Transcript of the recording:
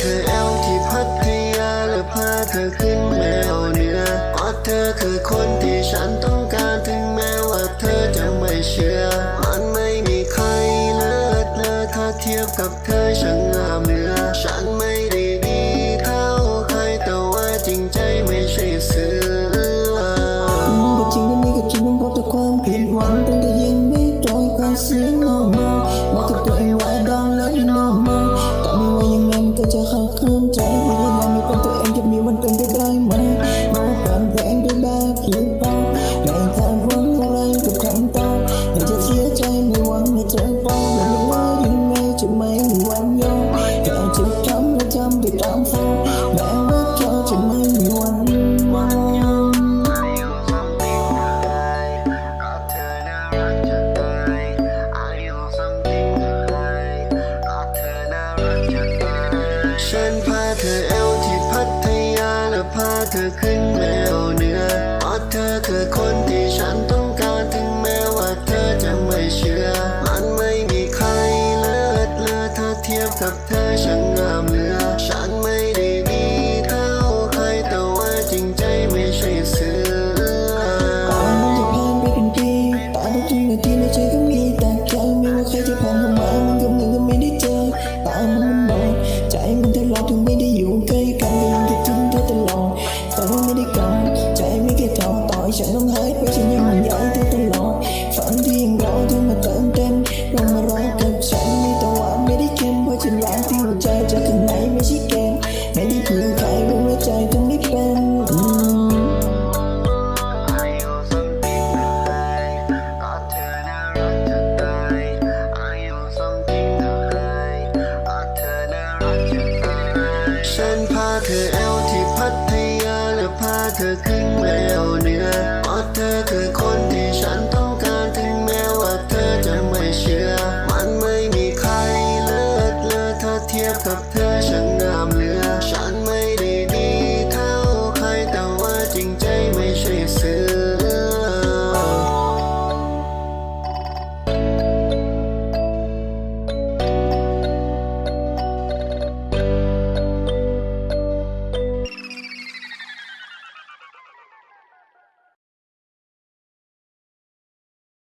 เธอแอลที่พัทยาและพาเธอขึ้นแมวเนื้อเพราะเธอคือคนที่ฉันต้องการถึงแม้ว่าเธอจะไม่เชื่อ มันไม่มีใครเลิศเลอถ้าเทียบกับเธอฉันงามเหลือฉันไม่ คลื่นใจ ถึเพราะเธอคือคนที่ฉันต้องการถึงแม้ว่าเธอจะไม่เชื่อ มันไม่มีใครเลิศเลอเธอเทียบกับเธอช่างามเลือ ฉันไม่ได้ดีเท่าใครแต่ว่าจริงใจไม่ใช่สือไม่ใช่ก็มีแต่แค่ไม่ว่าใครจะผ่านเข้ามามันก็เหมือนกับไม่ได้เจอ Shen Parker.